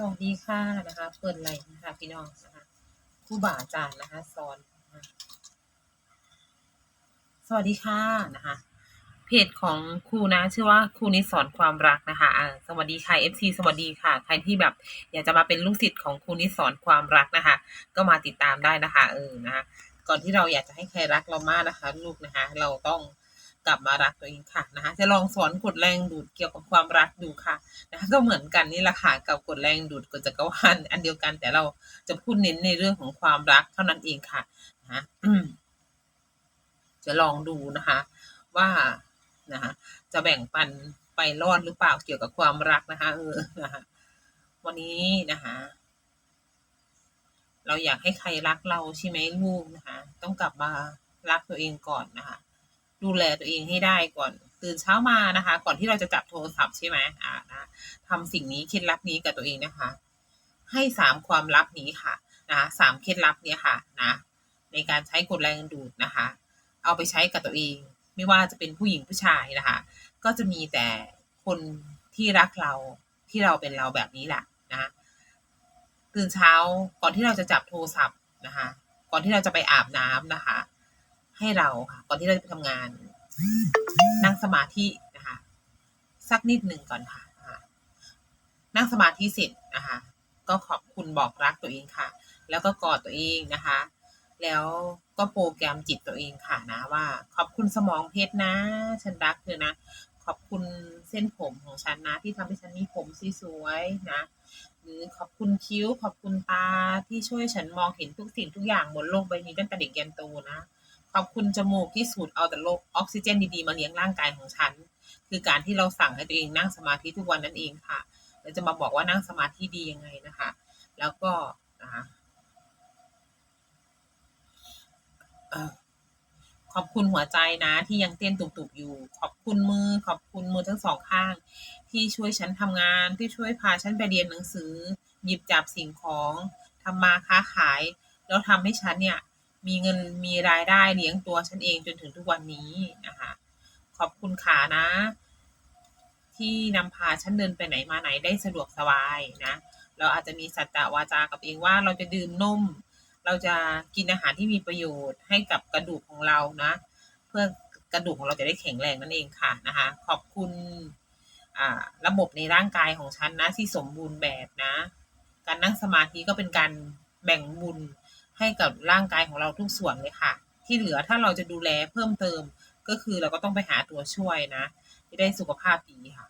สวัสดีค่ะนะคะเปิดไลน์นะคะพี่น้องนะคะครูบาอาจารย์นะคะสอนสวัสดีค่ะนะคะ เพจของครูนะ ชื่อว่าครูนิสสอนความรักนะคะสวัสดีค่ะ FC สวัสดีค่ะ ใครที่แบบ อยากจะมาเป็นลูกศิษย์ของครูนิสสอนความรักนะคะ ก็มาติดตามได้นะคะ เออนะคะก่อนที่เราอยากจะให้ใครรักเรามากนะคะ ลูกนะคะ เราต้อง กลับมารักตัวเองค่ะนะคะจะลองสอนกดแรงดูดเกี่ยวกับความรักดูค่ะนะคะก็เหมือนกันนี่แหละค่ะกับกฎแรงดูดกฎจักรวาลอันเดียวกันแต่เราจะพูดเน้นในเรื่องของความรักเท่านั้นเองค่ะนะจะลองดูนะคะ ว่านะคะจะแบ่งปันไปรอดหรือเปล่าเกี่ยวกับความรักนะคะเออนะคะวันนี้นะคะเราอยากให้ใครรักเราใช่ไหมลูกนะคะ ต้องกลับมารักตัวเองก่อนนะคะ ดูแลตัวเองให้ได้ก่อน ตื่นเช้ามานะคะ ก่อนที่เราจะจับโทรศัพท์ใช่ไหมอ่านะทำสิ่งนี้เคล็ดลับนี้กับตัวเองนะคะ ให้สามความลับนี้ค่ะนะสามเคล็ดลับเนี้ยค่ะนะในการใช้กดแรงดูดนะคะ เอาไปใช้กับตัวเอง ไม่ว่าจะเป็นผู้หญิงผู้ชายนะคะ ก็จะมีแต่คนที่รักเราที่เราเป็นเราแบบนี้แหละนะตื่นเช้าก่อนที่เราจะจับโทรศัพท์นะคะ ก่อนที่เราจะไปอาบน้ำนะคะ ให้เราค่ะ ก่อนที่เราจะไปทำงาน นั่งสมาธินะคะ สักนิดหนึ่งก่อนค่ะนั่งสมาธิเสร็จนะคะ ก็ขอบคุณบอกรักตัวเองค่ะ แล้วก็กอดตัวเองนะคะ แล้วก็โปรแกรมจิตตัวเองค่ะนะว่า ขอบคุณสมองเพชรนะ ฉันรักเธอนะ ขอบคุณเส้นผมของฉันนะ ที่ทำให้ฉันมีผมสวยๆนะหรือขอบคุณคิ้ว ขอบคุณตาที่ช่วยฉันมองเห็นทุกสิ่งทุกอย่างบนโลกใบนี้ตั้งแต่เด็กยันโตนะ ขอบคุณจมูกที่สูดเอาแต่โลกออกซิเจนดีๆมาเลี้ยงร่างกายของฉัน คือการที่เราสั่งให้ตัวเองนั่งสมาธิทุกวันนั่นเองค่ะเราจะมาบอกว่านั่งสมาธิดียังไงนะคะ แล้วก็นะคะขอบคุณหัวใจนะที่ยังเต้นตุบๆอยู่ ขอบคุณมือ ขอบคุณมือทั้งสองข้าง ที่ช่วยฉันทำงานที่ช่วยพาฉันไปเรียนหนังสือ หยิบจับสิ่งของทำมาค้าขาย แล้วทำให้ฉันเนี่ย มีเงินมีรายได้เลี้ยงตัวฉันเองจนถึงทุกวันนี้นะคะขอบคุณขานะ ที่นำพาฉันเดินไปไหนมาไหนได้สะดวกสบายนะ เราอาจจะมีสัจจะวาจากับเองว่าเราจะดื่มนมเราจะกินอาหารที่มีประโยชน์ให้กับกระดูกของเรานะ เพื่อกระดูกของเราจะได้แข็งแรงนั่นเองค่ะนะคะ ขอบคุณระบบในร่างกายของฉันนะที่สมบูรณ์แบบนะ การนั่งสมาธิก็เป็นการแบ่งบุญ ให้กับร่างกายของเราทุกส่วนเลยค่ะ ที่เหลือถ้าเราจะดูแลเพิ่มเติมก็คือเราก็ต้องไปหาตัวช่วยนะที่ได้สุขภาพดีค่ะ